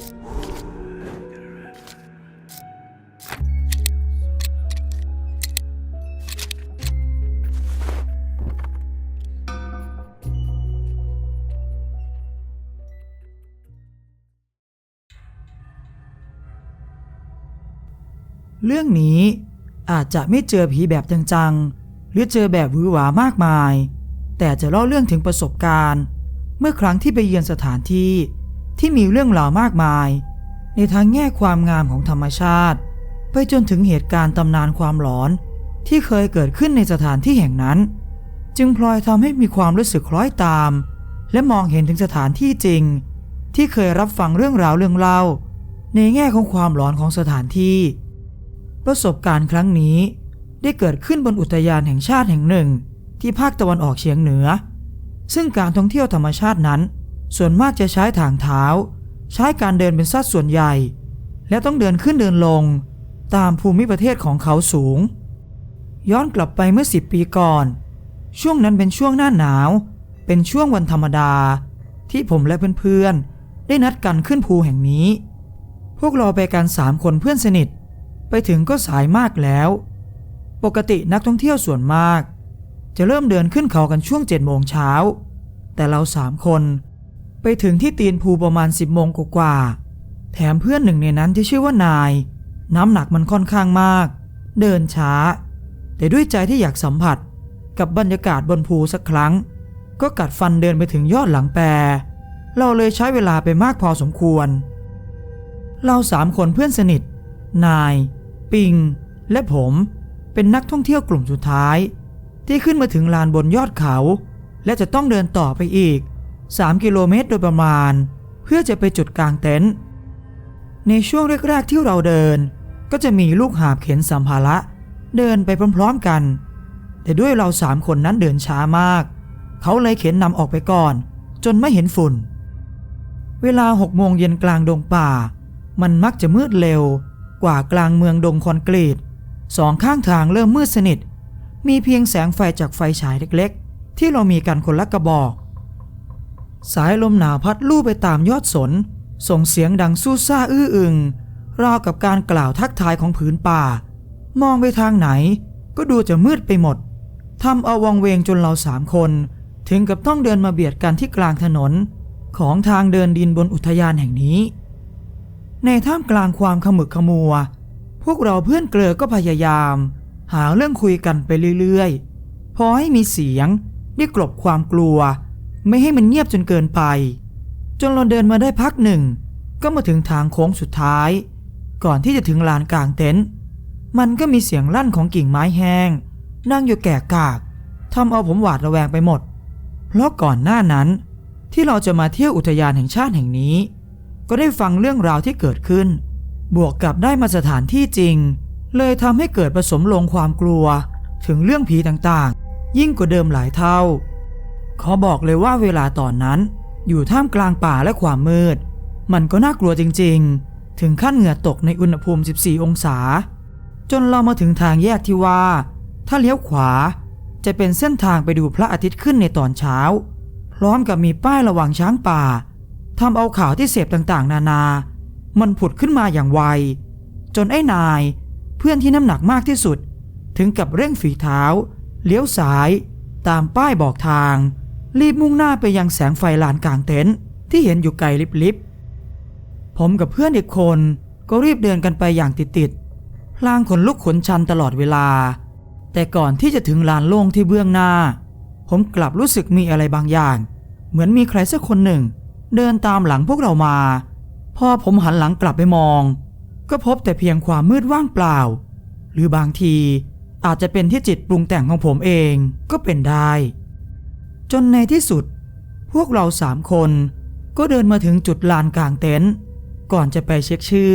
เรื่องนี้อาจจะไม่เจอผีแบบจังๆ หรือเจอแบบวือหวามากมาย แต่จะเล่าเรื่องถึงประสบการณ์ เมื่อครั้งที่ไปเยือนสถานที่ ที่มีเรื่องราวมากมาย ในทางแง่ความงามของธรรมชาติ ไปจนถึงเหตุการณ์ตำนานความหลอน ที่เคยเกิดขึ้นในสถานที่แห่งนั้น จึงพลอยทำให้มีความรู้สึกคล้อยตาม และมองเห็นถึงสถานที่จริง ที่เคยรับฟังเรื่องราวเรื่องเล่า ในแง่ของความหลอนของสถานที่ ประสบการณ์ครั้งนี้ได้เกิดขึ้นบนอุทยานแห่งชาติแห่งหนึ่ง ที่ภาคตะวันออกเฉียงเหนือ ซึ่งการท่องเที่ยวธรรมชาตินั้น ส่วนมากจะใช้ทางเท้า ใช้การเดินเป็นสัดส่วนใหญ่ และต้องเดินขึ้นเดินลง ตามภูมิประเทศของเขาสูง ย้อนกลับไปเมื่อสิบปีก่อน ช่วงนั้นเป็นช่วงหน้าหนาว เป็นช่วงวันธรรมดา ที่ผมและเพื่อนๆได้นัดกันขึ้นภูแห่งนี้ พวกเราไปกันสามคนเพื่อนสนิท ไปถึงก็สายมากแล้ว ปกตินักท่องเที่ยวส่วนมาก จะเริ่มเดินขึ้นเขากันช่วงเจ็ดโมงเช้าแต่เราสามคน ถึงที่ตีนภูประมาณสิบโมงกว่าๆแถมเพื่อนหนึ่งในนั้นที่ชื่อว่านาย น้ำหนักมันค่อนข้างมาก เดินช้า แต่ด้วยใจที่อยากสัมผัสกับบรรยากาศบนภูสักครั้ง ก็กัดฟันเดินไปถึงยอดหลังแปร เราเลยใช้เวลาไปมากพอสมควร เราสามคนเพื่อนสนิท นาย ปิง และผมเป็นนักท่องเที่ยวกลุ่มสุดท้าย ที่ขึ้นมาถึงลานบนยอดเขา และจะต้องเดินต่อไปอีก 3 กิโลเมตรโดยประมาณ เพื่อจะไปจุดกลางเต็นท์ในช่วงแรกๆที่เราเดิน ก็จะมีลูกหาบเข็นสัมภาระ เดินไปพร้อมๆกัน แต่ด้วยเราสามคนนั้นเดินช้ามาก เขาเลยเข็นนำออกไปก่อน จนไม่เห็นฝุ่น เวลาหกโมงเย็นกลางดงป่า มันมักจะมืดเร็วกว่ากลางเมืองดงคอนกรีตสองข้างทางเริ่มมืดสนิท มีเพียงแสงไฟจากไฟฉายเล็กๆ ที่เรามีกันคนละกระบอก สายลมหนาวพัดลู่ไปตามยอดสน ส่งเสียงดังสู้ซ่าอื้ออึง ราวกับการกล่าวทักทายของผืนป่า มองไปทางไหน ก็ดูจะมืดไปหมดทำเอาวังเวงจนเราสามคน ถึงกับต้องเดินมาเบียดกันที่กลางถนน ของทางเดินดินบนอุทยานแห่งนี้ ในท่ามกลางความขมึกขมัว พวกเราเพื่อนเกลือก็พยายาม หาเรื่องคุยกันไปเรื่อยๆ พอให้มีเสียงได้กลบความกลัว ไม่ให้มันเงียบจนเกินไป จนเราเดินมาได้พักหนึ่ง ก็มาถึงทางโค้งสุดท้าย ก่อนที่จะถึงลานกลางเต็นท์มันก็มีเสียงลั่นของกิ่งไม้แห้ง นั่งอยู่แก่กากทำเอาผมหวาดระแวงไปหมด เพราะก่อนหน้านั้น ที่เราจะมาเที่ยวอุทยานแห่งชาติแห่งนี้ ก็ได้ฟังเรื่องราวที่เกิดขึ้น บวกกับได้มาสถานที่จริง เลยทำให้เกิดผสมลงความกลัว ถึงเรื่องผีต่างๆ ยิ่งกว่าเดิมหลายเท่า ขอบอกเลยว่าเวลาตอนนั้น อยู่ท่ามกลางป่าและความมืด มันก็น่ากลัวจริงๆ ถึงขั้นเหงื่อตกในอุณหภูมิ 14 องศา จนเรามาถึงทางแยกที่ว่า ถ้าเลี้ยวขวาจะเป็นเส้นทางไปดูพระอาทิตย์ขึ้นในตอนเช้า พร้อมกับมีป้ายระวังช้างป่าทำเอาข่าวที่เสพต่างๆ นานา มันผุดขึ้นมาอย่างไว จนไอ้นาย เพื่อนที่น้ำหนักมากที่สุด ถึงกับเร่งฝีเท้า เลี้ยวซ้าย ตามป้ายบอกทาง รีบมุ่งหน้าไปยังแสงไฟลานกลางเต็นท์ที่เห็นอยู่ไกลลิบๆ ผมกับเพื่อนอีกคนก็รีบเดินกันไปอย่างติดๆพลางขนลุกขนชันตลอดเวลา แต่ก่อนที่จะถึงลานโล่งที่เบื้องหน้า ผมกลับรู้สึกมีอะไรบางอย่าง เหมือนมีใครสักคนหนึ่ง เดินตามหลังพวกเรามา พอผมหันหลังกลับไปมอง ก็พบแต่เพียงความมืดว่างเปล่า หรือบางทีอาจจะเป็นที่จิตปรุงแต่งของผมเองก็เป็นได้ จนในที่สุด พวกเราสามคน ก็เดินมาถึงจุดลานกลางเต็นท์ก่อนจะไปเช็คชื่อ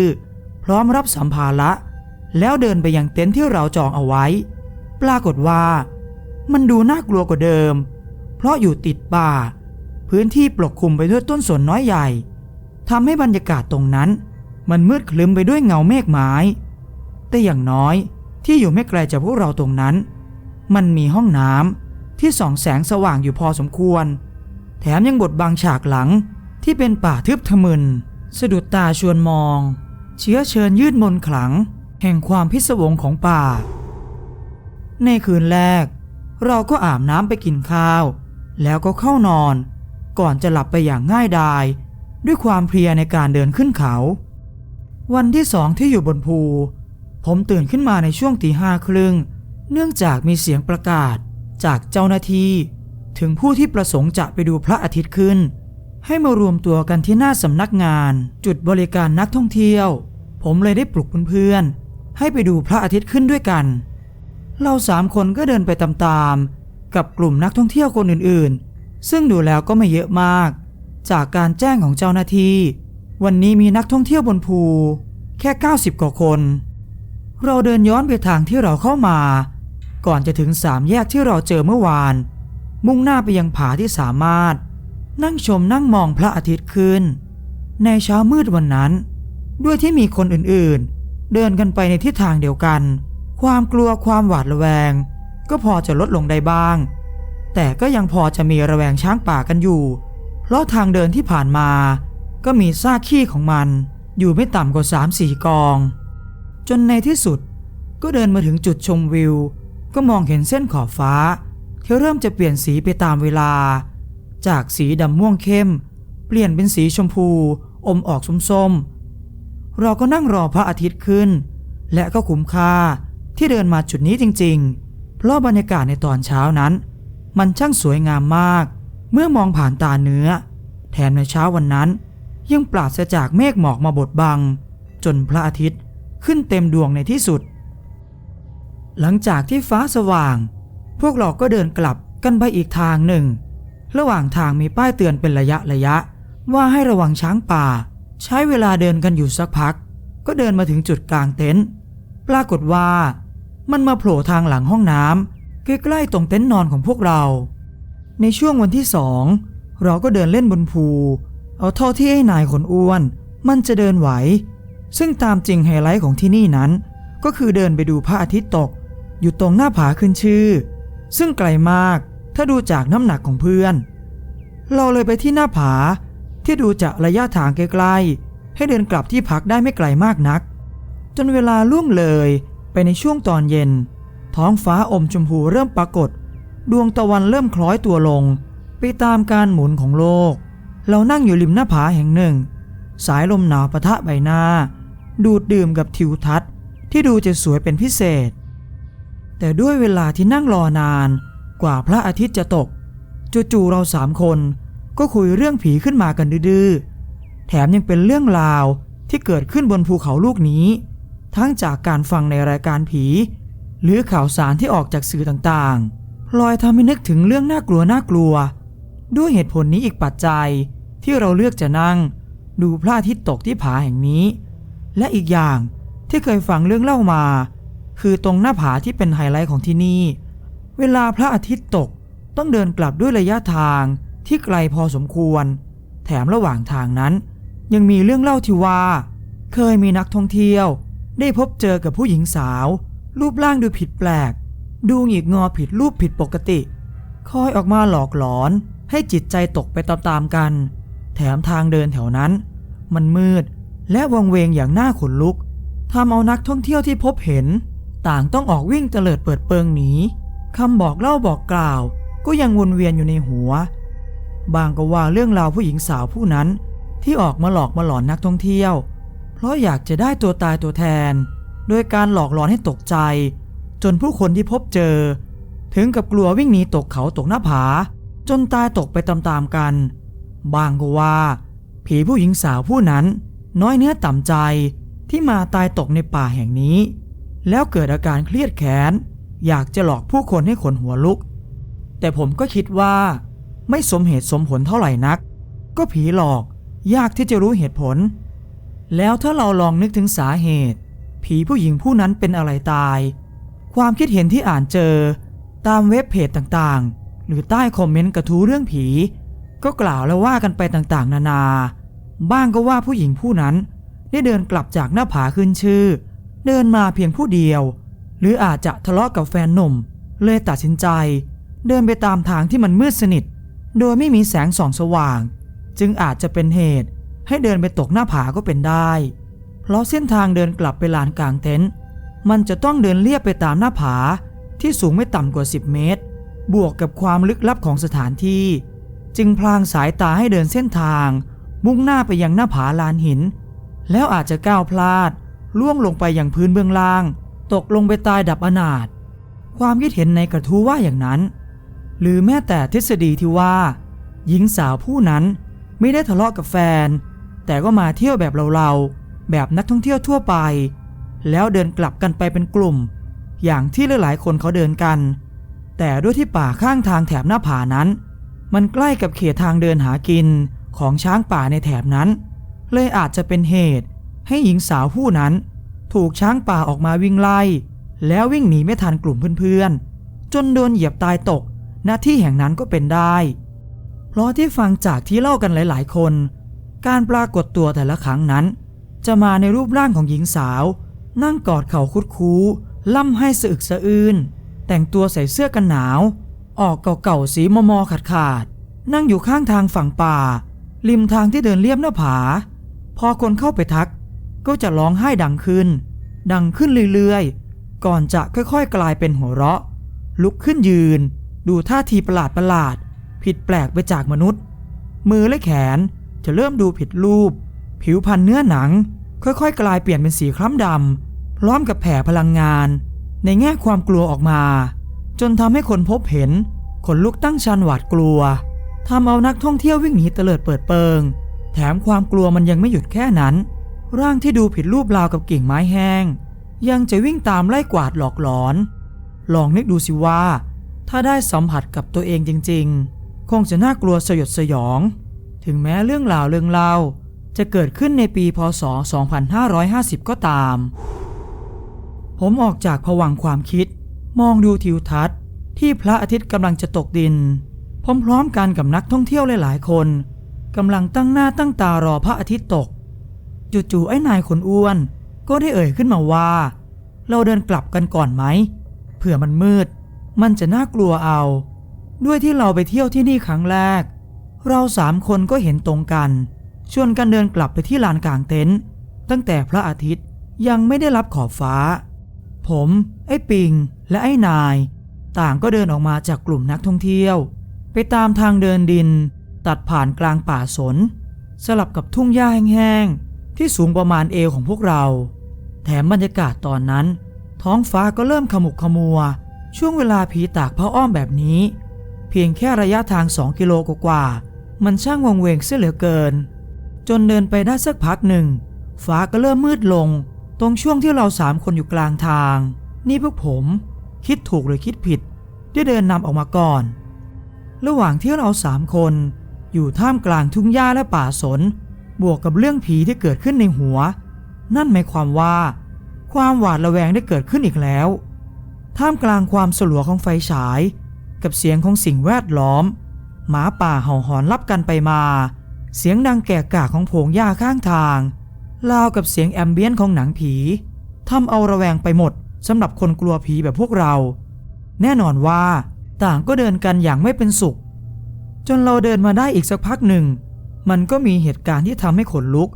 พร้อมรับสัมภาระ แล้วเดินไปยังเต็นท์ที่เราจองเอาไว้ ปรากฏว่า มันดูน่ากลัวกว่าเดิม เพราะอยู่ติดป่า พื้นที่ปกคลุมไปด้วยต้นสนน้อยใหญ่ทำให้บรรยากาศตรงนั้น มันมืดคลึ้มไปด้วยเงาเมฆไม้แต่อย่างน้อยที่อยู่ไม่ไกลจากพวกเราตรงนั้น มันมีห้องน้ำ ที่ส่องแสงสว่างอยู่พอสมควร แถมยังบดบังฉากหลังที่เป็นป่าทึบทะมึน สะดุดตาชวนมอง เชื้อเชิญยืดมนขลัง แห่งความพิศวงของป่า ในคืนแรก เราก็อาบน้ำไปกินข้าว แล้วก็เข้านอน ก่อนจะหลับไปอย่างง่ายดาย ด้วยความเพลียในการเดินขึ้นเขา วันที่สองที่อยู่บนภู ผมตื่นขึ้นมาในช่วงตีห้าครึ่ง เนื่องจากมีเสียงประกาศ จากเจ้าหน้าที่ ถึงผู้ที่ประสงค์จะไปดูพระอาทิตย์ขึ้น ให้มารวมตัวกันที่หน้าสำนักงาน จุดบริการนักท่องเที่ยว ผมเลยได้ปลุกเพื่อนๆให้ไปดูพระอาทิตย์ขึ้นด้วยกัน เราสามคนก็เดินไปตามๆกับกลุ่มนักท่องเที่ยวคนอื่นๆ ซึ่งดูแล้วก็ไม่เยอะมาก จากการแจ้งของเจ้าหน้าที่วันนี้มีนักท่องเที่ยวบนภู แค่ 90 กว่าคน เราเดินย้อนไปทางที่เราเข้ามา ก่อนจะถึงสามแยกที่เราเจอเมื่อวาน มุ่งหน้าไปยังผาที่สามารถ นั่งชมนั่งมองพระอาทิตย์ขึ้น ในเช้ามืดวันนั้น ด้วยที่มีคนอื่นๆ เดินกันไปในทิศทางเดียวกัน ความกลัวความหวาดระแวง ก็พอจะลดลงได้บ้าง แต่ก็ยังพอจะมีระแวงช้างป่ากันอยู่ เพราะทางเดินที่ผ่านมา ก็มีซากขี้ของมัน อยู่ไม่ต่ำกว่าสามสี่กอง จนในที่สุดก็เดินมาถึงจุดชมวิว ก็มองเห็นเส้นขอบฟ้า ที่เริ่มจะเปลี่ยนสีไปตามเวลา จากสีดำม่วงเข้ม เปลี่ยนเป็นสีชมพู อมออกส้มๆ เราก็นั่งรอพระอาทิตย์ขึ้น และก็คุ้มค่าที่เดินมาจุดนี้จริงๆ เพราะบรรยากาศในตอนเช้านั้น มันช่างสวยงามมาก เมื่อมองผ่านตาเนื้อ แถมในเช้าวันนั้น ยังปราศจากเมฆหมอกมาบดบัง จนพระอาทิตย์ขึ้นเต็มดวงในที่สุด หลังจากที่ฟ้าสว่าง พวกเราก็เดินกลับกันไปอีกทางหนึ่ง ระหว่างทางมีป้ายเตือนเป็นระยะระยะ ว่าให้ระวังช้างป่า ใช้เวลาเดินกันอยู่สักพัก ก็เดินมาถึงจุดกลางเต็นท์ปรากฏว่า มันมาโผล่ทางหลังห้องน้ำใกล้ๆตรงเต็นท์นอนของพวกเรา ในช่วงวันที่สองเราก็เดินเล่นบนภูเอาเท่าที่ไอ้นายขนอ้วน มันจะเดินไหว ซึ่งตามจริงไฮไลท์ของที่นี่นั้น ก็คือเดินไปดูพระอาทิตย์ตก อยู่ตรงหน้าผาขึ้นชื่อ ซึ่งไกลมากถ้าดูจากน้ำหนักของเพื่อน เราเลยไปที่หน้าผาที่ดูจากระยะทางไกลๆ ให้เดินกลับที่พักได้ไม่ไกลมากนัก จนเวลาล่วงเลยไปในช่วงตอนเย็น ท้องฟ้าอมชมพูเริ่มปรากฏ ดวงตะวันเริ่มคล้อยตัวลง ไปตามการหมุนของโลก เรานั่งอยู่ริมหน้าผาแห่งหนึ่ง สายลมหนาวปะทะใบหน้า ดูดดื่มกับทิวทัศน์ที่ดูจะสวยเป็นพิเศษ แต่ด้วยเวลาที่นั่งรอนานกว่าพระอาทิตย์จะตก จู่ๆเราสามคนก็คุยเรื่องผีขึ้นมากันดื้อแถมยังเป็นเรื่องราวที่เกิดขึ้นบนภูเขาลูกนี้ ทั้งจากการฟังในรายการผี หรือข่าวสารที่ออกจากสื่อต่างๆลอยทำให้นึกถึงเรื่องน่ากลัวน่ากลัว ด้วยเหตุผลนี้อีกปัจจัยที่เราเลือกจะนั่ง ดูพระอาทิตย์ตกที่ผาแห่งนี้ และอีกอย่างที่เคยฟังเรื่องเล่ามา คือตรงหน้าผาที่เป็นไฮไลท์ของที่นี่ เวลาพระอาทิตย์ตกต้องเดินกลับด้วยระยะทางที่ไกลพอสมควร แถมระหว่างทางนั้น ยังมีเรื่องเล่าที่ว่า เคยมีนักท่องเที่ยว ได้พบเจอกับผู้หญิงสาว รูปร่างดูผิดแปลก ดูหงิกงอผิดรูปผิดปกติ คอยออกมาหลอกหลอน ให้จิตใจตกไปตามๆกัน แถมทางเดินแถวนั้น มันมืดและวังเวงอย่างน่าขนลุกทำเอานักท่องเที่ยวที่พบเห็น ต่างต้องออกวิ่งเตลิดเปิดเปิงหนีคำบอกเล่าบอกกล่าว ก็ยังวนเวียนอยู่ในหัว บางก็ว่าเรื่องราวผู้หญิงสาวผู้นั้น ที่ออกมาหลอกมาหลอนนักท่องเที่ยว เพราะอยากจะได้ตัวตายตัวแทน โดยการหลอกหลอนให้ตกใจ จนผู้คนที่พบเจอ ถึงกับกลัววิ่งหนีตกเขาตกหน้าผา จนตายตกไปตามๆกัน บางก็ว่า ผีผู้หญิงสาวผู้นั้น น้อยเนื้อต่ำใจที่มาตายตกในป่าแห่งนี้ แล้วเกิดอาการเครียดแค้น อยากจะหลอกผู้คนให้ขนหัวลุก แต่ผมก็คิดว่าไม่สมเหตุสมผลเท่าไหร่นัก ก็ผีหลอกยากที่จะรู้เหตุผล แล้วถ้าเราลองนึกถึงสาเหตุ ผีผู้หญิงผู้นั้นเป็นอะไรตาย ความคิดเห็นที่อ่านเจอ ตามเว็บเพจต่างๆ หรือใต้คอมเมนต์กระทู้เรื่องผี ก็กล่าวแล้วว่ากันไปต่างๆ นานา บ้างก็ว่าผู้หญิงผู้นั้น ได้เดินกลับจากหน้าผาขึ้นชื่อ เดินมาเพียงผู้เดียว หรืออาจจะทะเลาะกับแฟนหนุ่ม เลยตัดสินใจ เดินไปตามทางที่มันมืดสนิท โดยไม่มีแสงส่องสว่าง จึงอาจจะเป็นเหตุให้เดินไปตกหน้าผาก็เป็นได้ เพราะเส้นทางเดินกลับไปลานกลางเต็นท์มันจะต้องเดินเลียบไปตามหน้าผาที่สูงไม่ต่ำกว่า 10 เมตร บวกกับความลึกลับของสถานที่ จึงพลางสายตาให้เดินเส้นทาง มุ่งหน้าไปยังหน้าผาลานหิน แล้วอาจจะก้าวพลาด ล่วงลงไปอยังพื้นเบื้องล่าง ตกลงไปตายดับอนาถความคิดเห็นในกระทู้ว่าอย่างนั้น หรือแม้แต่ทฤษฎีที่ว่า หญิงสาวผู้นั้นไม่ได้ทะเลาะกับแฟน แต่ก็มาเที่ยวแบบเราๆแบบนักท่องเที่ยวทั่วไป แล้วเดินกลับกันไปเป็นกลุ่ม อย่างที่หลายๆคนเขาเดินกัน แต่ด้วยที่ป่าข้างทางแถบหน้าผานั้น มันใกล้กับเขตทางเดินหากินของช้างป่าในแถบนั้น เลยอาจจะเป็นเหตุ ให้หญิงสาวผู้นั้น ถูกช้างป่าออกมาวิ่งไล่ แล้ววิ่งหนีไม่ทันกลุ่มเพื่อนๆ จนโดนเหยียบตายตกหน้าที่แห่งนั้นก็เป็นได้เพราะที่ฟังจากที่เล่ากันหลายๆ คน การปรากฏตัวแต่ละครั้งนั้น จะมาในรูปร่างของหญิงสาว นั่งกอดเข่าคุดคู้ล่ำให้สะอึกสะอื้นแต่งตัวใส่เสื้อกันหนาว ออกเก่าๆสีมอมอขาดขาดๆนั่งอยู่ข้างทางฝั่งป่า ริมทางที่เดินเลียบหน้าผา พอคนเข้าไปทัก ก็จะร้องไห้ดังขึ้น ดังขึ้นเรื่อยๆ ก่อนจะค่อยๆ กลายเป็นหัวเราะ ลุกขึ้นยืน ดูท่าทีประหลาดประหลาด ผิดแปลกไปจากมนุษย์ มือและแขนจะเริ่มดูผิดรูป ผิวพรรณเนื้อหนัง ค่อยๆ กลายเปลี่ยนเป็นสีคล้ำดำพร้อมกับแผ่พลังงาน ในแง่ความกลัวออกมา จนทำให้คนพบเห็นขนลุกตั้งชันหวาดกลัวทำเอานักท่องเที่ยววิ่งหนีเตลิดเปิดเปิง แถมความกลัวมันยังไม่หยุดแค่นั้น ร่างที่ดูผิดรูปราวกับกิ่งไม้แห้ง ยังจะวิ่งตามไล่กวาดหลอกหลอน ลองนึกดูสิว่า ถ้าได้สัมผัสกับตัวเองจริง ๆ คงจะน่ากลัวสยดสยอง ถึงแม้เรื่องราวเรื่องเล่าจะเกิดขึ้นในปีพศ 2550 ก็ตาม ผมออกจากผวังค์ความคิด มองดูทิวทัศน์ ที่พระอาทิตย์กำลังจะตกดิน พร้อมๆกันกับนักท่องเที่ยวหลายๆ คนกำลังตั้งหน้าตั้งตารอพระอาทิตย์ตก จู่ๆไอ้นายคนอ้วน ก็ได้เอ่ยขึ้นมาว่า เราเดินกลับกันก่อนไหมเผื่อมันมืด มันจะน่ากลัวเอา ด้วยที่เราไปเที่ยวที่นี่ครั้งแรก เราสามคนก็เห็นตรงกัน ชวนกันเดินกลับไปที่ลานกลางเต็นท์ตั้งแต่พระอาทิตย์ยังไม่ได้รับขอบฟ้า ผม ไอ้ปิง และไอ้นาย ต่างก็เดินออกมาจากกลุ่มนักท่องเที่ยว ไปตามทางเดินดิน ตัดผ่านกลางป่าสน สลับกับทุ่งหญ้าแห้งๆ ที่สูงประมาณเอวของพวกเรา แถมบรรยากาศตอนนั้น ท้องฟ้าก็เริ่มขมุกขมัว ช่วงเวลาผีตากผ้าอ้อมแบบนี้ เพียงแค่ระยะทางสองกิโลกว่าๆมันช่างวังเวงเสียเหลือเกิน จนเดินไปได้สักพักหนึ่ง ฟ้าก็เริ่มมืดลง ตรงช่วงที่เราสามคนอยู่กลางทาง นี่พวกผม คิดถูกหรือคิดผิดที่เดินนำออกมาก่อน ระหว่างที่เราสามคน อยู่ท่ามกลางทุ่งหญ้าและป่าสน บวกกับเรื่องผีที่เกิดขึ้นในหัว นั่นหมายความว่า ความหวาดระแวงได้เกิดขึ้นอีกแล้ว ท่ามกลางความสลัวของไฟฉาย กับเสียงของสิ่งแวดล้อม หมาป่าเห่าหอนรับกันไปมา เสียงดังแก่กาของโผงหญ้าข้างทางราวกับเสียงแอมเบียนของหนังผีทำเอาระแวงไปหมดสำหรับคนกลัวผีแบบพวกเรา แน่นอนว่า ต่างก็เดินกันอย่างไม่เป็นสุข จนเราเดินมาได้อีกสักพักหนึ่ง มันก็มีเหตุการณ์ที่ทำให้ขนลุก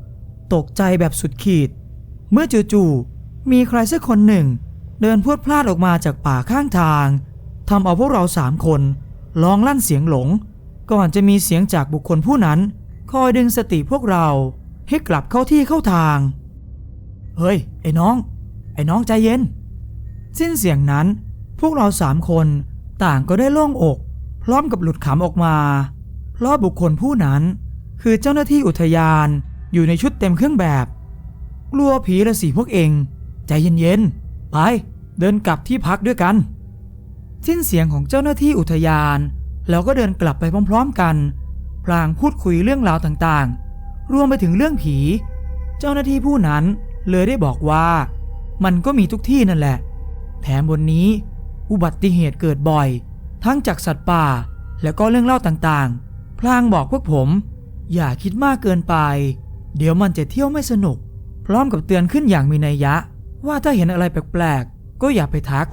ตกใจแบบสุดขีด เมื่อจู่ๆมีใครสักคนหนึ่ง เดินพวดพลาดออกมาจากป่าข้างทางทำเอาพวกเราสามคนร้องลั่นเสียงหลง ก่อนจะมีเสียงจากบุคคลผู้นั้น คอยดึงสติพวกเราให้กลับเข้าที่เข้าทาง เฮ้ย ไอ้น้อง ไอ้น้องใจเย็น สิ้นเสียงนั้น พวกเราสามคนต่างก็ได้โล่งอก พร้อมกับหลุดขำออกมา เพราะบุคคลผู้นั้น คือเจ้าหน้าที่อุทยานอยู่ในชุดเต็มเครื่องแบบ กลัวผีละสิพวกเอง ใจเย็นๆ ไป เดินกลับที่พักด้วยกัน สิ้นเสียงของเจ้าหน้าที่อุทยานเราก็เดินกลับไปพร้อมๆกัน พลางพูดคุยเรื่องราวต่างๆ รวมไปถึงเรื่องผี เจ้าหน้าที่ผู้นั้นเลยได้บอกว่า มันก็มีทุกที่นั่นแหละ แถมบนนี้อุบัติเหตุเกิดบ่อย ทั้งจากสัตว์ป่า แล้วก็เรื่องเล่าต่างๆ พลางบอกพวกผม อย่าคิดมากเกินไป เดี๋ยวมันจะเที่ยวไม่สนุก พร้อมกับเตือนขึ้นอย่างมีนัยยะ ว่าถ้าเห็นอะไรแปลกๆ ก็อย่าไปทัก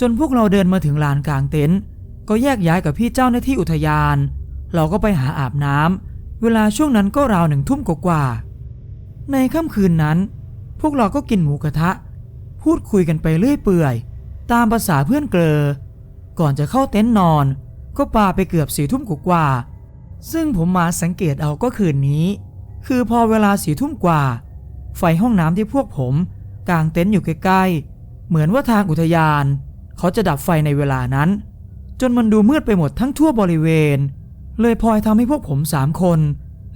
จนพวกเราเดินมาถึงลานกลางเต็นท์ก็แยกย้ายกับพี่เจ้าหน้าที่อุทยาน เราก็ไปหาอาบน้ำเวลาช่วงนั้นก็ราวหนึ่งทุ่มกว่าในค่ำคืนนั้น พวกเราก็กินหมูกระทะ พูดคุยกันไปเรื่อยเปื่อย ตามภาษาเพื่อนเกลอ ก่อนจะเข้าเต็นท์นอน ก็ปาไปเกือบสี่ทุ่มกว่าๆ ซึ่งผมมาสังเกตเอาก็คืนนี้ คือพอเวลาสี่ทุ่มกว่า ไฟห้องน้ำที่พวกผมกางเต็นท์อยู่ใกล้ๆ เหมือนว่าทางอุทยาน เขาจะดับไฟในเวลานั้น จนมันดูมืดไปหมดทั้งทั่วบริเวณ เลยพลอยทำให้พวกผมสามคน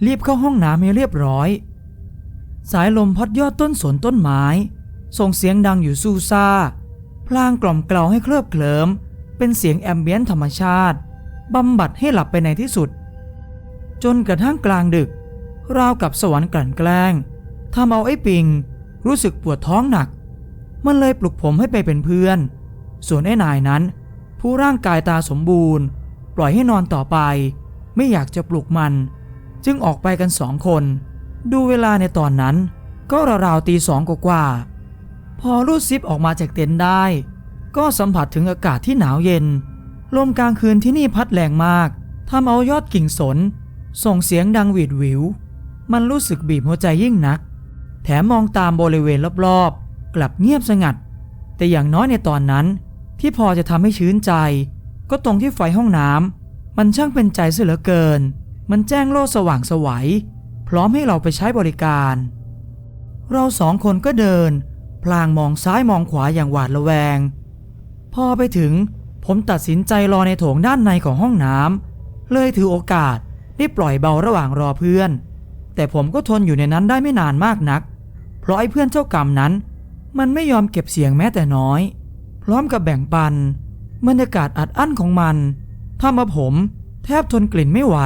รีบเข้าห้องน้ำให้เรียบร้อย สายลมพัดยอดต้นสนต้นไม้ ส่งเสียงดังอยู่ซูซ่า พลางกล่อมเกลาให้เคลิบเคลิ้มเป็นเสียงแอมเบียนธรรมชาติบำบัดให้หลับไปในที่สุด จนกระทั่งกลางดึก ราวกับสวรรค์กลั่นแกล้งทำเอาไอ้ปิง รู้สึกปวดท้องหนัก มันเลยปลุกผมให้ไปเป็นเพื่อน ส่วนไอ้นายนั้น ผู้ร่างกายตาสมบูรณ์ ปล่อยให้นอนต่อไป ไม่อยากจะปลุกมัน จึงออกไปกันสองคน ดูเวลาในตอนนั้น ก็ราวๆตีสองกว่าพอรูดซิปออกมาจากเต็นท์ได้ ก็สัมผัสถึงอากาศที่หนาวเย็น ลมกลางคืนที่นี่พัดแรงมากทำเอายอดกิ่งสน ส่งเสียงดังหวีดหวิว มันรู้สึกบีบหัวใจยิ่งนัก แถมมองตามบริเวณรอบๆ กลับเงียบสงัด แต่อย่างน้อยในตอนนั้น ที่พอจะทำให้ชื้นใจ ก็ตรงที่ไฟห้องน้ำมันช่างเป็นใจเสียเหลือเกิน มันแจ้งโล่สว่างสวัยพร้อมให้เราไปใช้บริการ เราสองคนก็เดิน พลางมองซ้ายมองขวาอย่างหวาดระแวง พอไปถึงผมตัดสินใจรอในโถงด้านในของห้องน้ำเลยถือโอกาส ได้ปล่อยเบาระหว่างรอเพื่อน แต่ผมก็ทนอยู่ในนั้นได้ไม่นานมากนัก เพราะไอ้เพื่อนเจ้ากรรมนั้น มันไม่ยอมเก็บเสียงแม้แต่น้อย พร้อมกับแบ่งปันบรรยากาศอัดอั้นของมันทำมาผมแทบทนกลิ่นไม่ไหว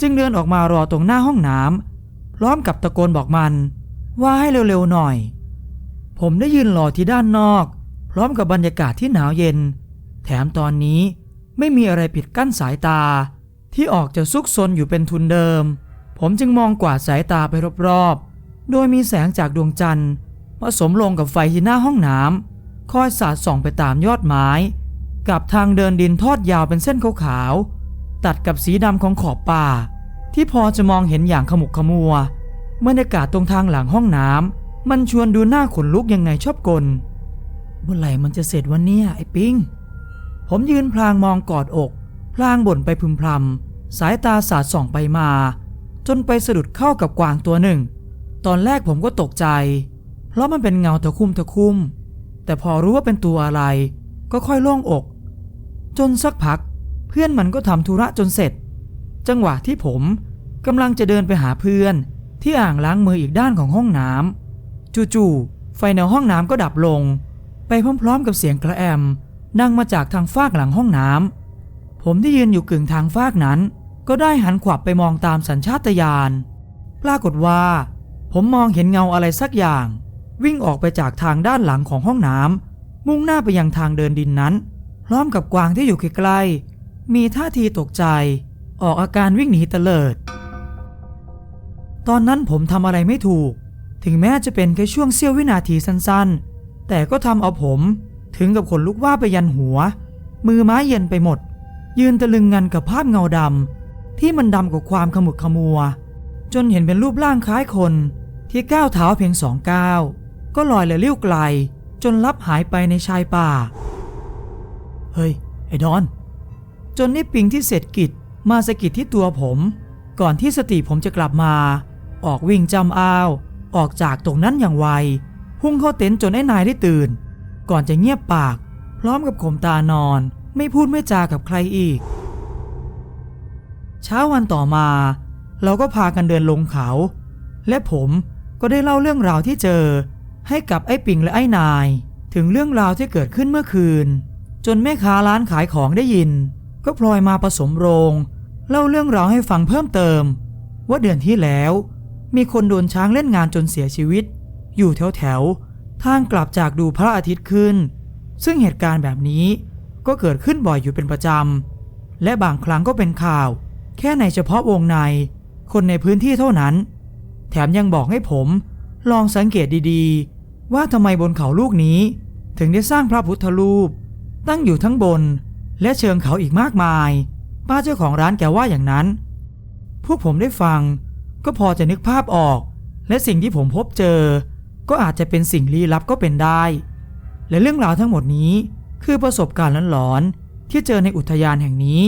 จึงเดินออกมารอตรงหน้าห้องน้ำพร้อมกับตะโกนบอกมัน ว่าให้เร็วๆหน่อย ผมได้ยืนรอที่ด้านนอก พร้อมกับบรรยากาศที่หนาวเย็น แถมตอนนี้ไม่มีอะไรปิดกั้นสายตา ที่ออกจะซุกซนอยู่เป็นทุนเดิม ผมจึงมองกวาดสายตาไปรอบๆ โดยมีแสงจากดวงจันทร์ผสมลงกับไฟที่หน้าห้องน้ำคอยสาดส่องไปตามยอดไม้ กับทางเดินดินทอดยาวเป็นเส้นขาวๆตัดกับสีดำของขอบป่า ที่พอจะมองเห็นอย่างขมุกขมัวบรรยากาศตรงทางหลังห้องน้ำมันชวนดูหน้าขนลุกยังไงชอบกลเมื่อไหร่มันจะเสร็จวันเนี้ยไอ้ปิง ผมยืนพลางมองกอดอก พลางบ่นไปพึมพำ สายตาสาดส่องไปมา จนไปสะดุดเข้ากับกวางตัวหนึ่ง ตอนแรกผมก็ตกใจ เพราะมันเป็นเงาตะคุ่มตะคุ่ม แต่พอรู้ว่าเป็นตัวอะไร ก็ค่อยโล่งอก จนสักพัก เพื่อนมันก็ทำธุระจนเสร็จ จังหวะที่ผมกำลังจะเดินไปหาเพื่อน ที่อ่างล้างมืออีกด้านของห้องน้ำจู่ๆไฟในห้องน้ำก็ดับลง ไปพร้อมๆกับเสียงกระแอมดังมาจากทางฟากหลังห้องน้ำผมที่ยืนอยู่กึ่งทางฟากนั้น ก็ได้หันขวับไปมองตามสัญชาตญาณ ปรากฏว่า ผมมองเห็นเงาอะไรสักอย่าง วิ่งออกไปจากทางด้านหลังของห้องน้ำมุ่งหน้าไปยังทางเดินดินนั้น พร้อมกับกวางที่อยู่ใกล้ๆมีท่าทีตกใจ ออกอาการวิ่งหนีเตลิด ตอนนั้นผมทำอะไรไม่ถูก ถึงแม้จะเป็นแค่ช่วงเสี้ยววินาทีสั้นๆ แต่ก็ทำเอาผมถึงกับขนลุกว่าไปยันหัว มือไม้เย็นไปหมด ยืนตะลึงงันกับภาพเงาดำ ที่มันดำกว่าความขมุกขมัว จนเห็นเป็นรูปร่างคล้ายคนที่ก้าวเท้าเพียงสองก้าวก็ลอยและลิ้ยวไกล จนลับหายไปในชายป่า เฮ้ย ไอ้ดอน จนนี่ปิงที่เสร็จกิจมาสะกิดที่ตัวผม ก่อนที่สติผมจะกลับมา ออกวิ่งจำอ้าว ออกจากตรงนั้นอย่างไว พุ่งเข้าเต็นท์จนไอ้นายได้ตื่น ก่อนจะเงียบปาก พร้อมกับข่มตานอน ไม่พูดไม่จากับใครอีก เช้าวันต่อมา เราก็พากันเดินลงเขา และผมก็ได้เล่าเรื่องราวที่เจอ ให้กับไอ้ปิงและไอ้นาย ถึงเรื่องราวที่เกิดขึ้นเมื่อคืน จนแม่ค้าร้านขายของได้ยิน ก็พลอยมาผสมโรง เล่าเรื่องราวให้ฟังเพิ่มเติม ว่าเดือนที่แล้ว มีคนโดนช้างเล่นงานจนเสียชีวิต อยู่แถวแถวๆทางกลับจากดูพระอาทิตย์ขึ้น ซึ่งเหตุการณ์แบบนี้ก็เกิดขึ้นบ่อยอยู่เป็นประจำและบางครั้งก็เป็นข่าว แค่ในเฉพาะวงใน คนในพื้นที่เท่านั้น แถมยังบอกให้ผมลองสังเกตดีๆ ว่าทำไมบนเขาลูกนี้ ถึงได้สร้างพระพุทธรูป ตั้งอยู่ทั้งบนและเชิงเขาอีกมากมาย ป้าเจ้าของร้านแกว่าอย่างนั้นผพวกผมได้ฟังก็พอจะนึกภาพออก และสิ่งที่ผมพบเจอ ก็อาจจะเป็นสิ่งลี้ลับก็เป็นได้ และเรื่องราวทั้งหมดนี้คือประสบการณ์หลอนๆที่เจอในอุทยานแห่งนี้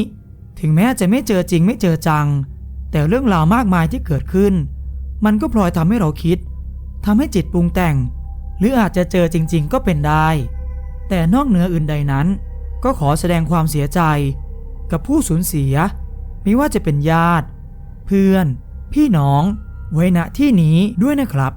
ถึงแม้จะไม่เจอจริงไม่เจอจัง แต่เรื่องราวมากมายที่เกิดขึ้น มันก็พลอยทำให้เราคิดทำให้จิตปรุงแต่ง หรืออาจจะเจอจริง ๆ ก็เป็นได้ แต่นอกเหนืออื่นใดนั้น ก็ขอแสดงความเสียใจ กับผู้สูญเสีย ไม่ว่าจะเป็นญาติ เพื่อน พี่น้อง ไว้ณที่นี้ด้วยนะครับ